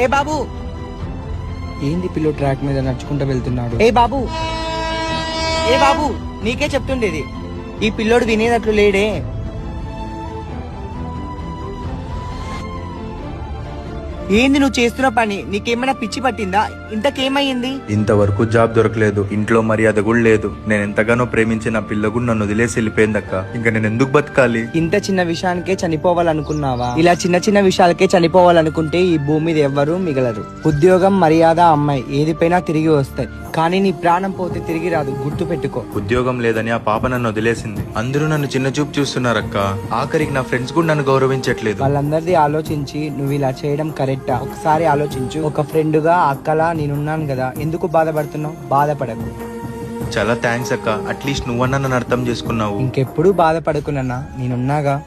ఏ బాబు? ఏంది pillow track మీద నడుచుకుంటూ వెళ్తున్నాడు? ఏ బాబు? ఏ బాబు? నీకే చెప్తుండేది. ఈ పిల్లోడు వినేటట్లు లేడే. ఏంది నువ్వు చేస్తున్న పని? నీకేమైనా పిచ్చి పట్టిందా? ఇంతకేమయ్యింది ఇంతవరకు జాబ్ దొరకలేదు. ఇంట్లో మర్యాద కూడా లేదు. నేను ఎంతగానో ప్రేమించిన పిల్ల కూడా నన్ను వదిలేసి వెళ్ళిపోయిందక్క. ఇంకా నేను ఎందుకు బతకాలి? ఇంత చిన్న విషయానికే చనిపోవాలనుకున్నావా? ఇలా చిన్న చిన్న విషయాలకే చనిపోవాలనుకుంటే ఈ భూమి మీద ఎవ్వరూ మిగలరు. ఉద్యోగం మర్యాద అమ్మాయి ఏది పైనా తిరిగి వస్తాయి. కానీ నీ ప్రాణం పోతే తిరిగి రాదు. గుర్తు పెట్టుకో. ఉద్యోగం లేదని ఆ పాప నన్ను వదిలేసింది. అందరూ నన్ను చిన్న చూపు చూస్తున్నారక్క. ఆఖరికి నా ఫ్రెండ్స్ కూడా నన్ను గౌరవించట్లేదు. వాళ్ళందరిది ఆలోచించి నువ్వు ఇలా చేయడం కరెక్టా ఒకసారి ఆలోచించు. ఒక ఫ్రెండ్గా అక్కలా నేనున్నాను కదా ఎందుకు బాధపడుతున్నావు? బాధపడకు. చాలా థ్యాంక్స్ అక్క. అట్లీస్ట్ నువ్వన్నా నన్ను అర్థం చేసుకున్నావు. ఇంకెప్పుడు బాధపడకునన్నా నేనున్నాగా.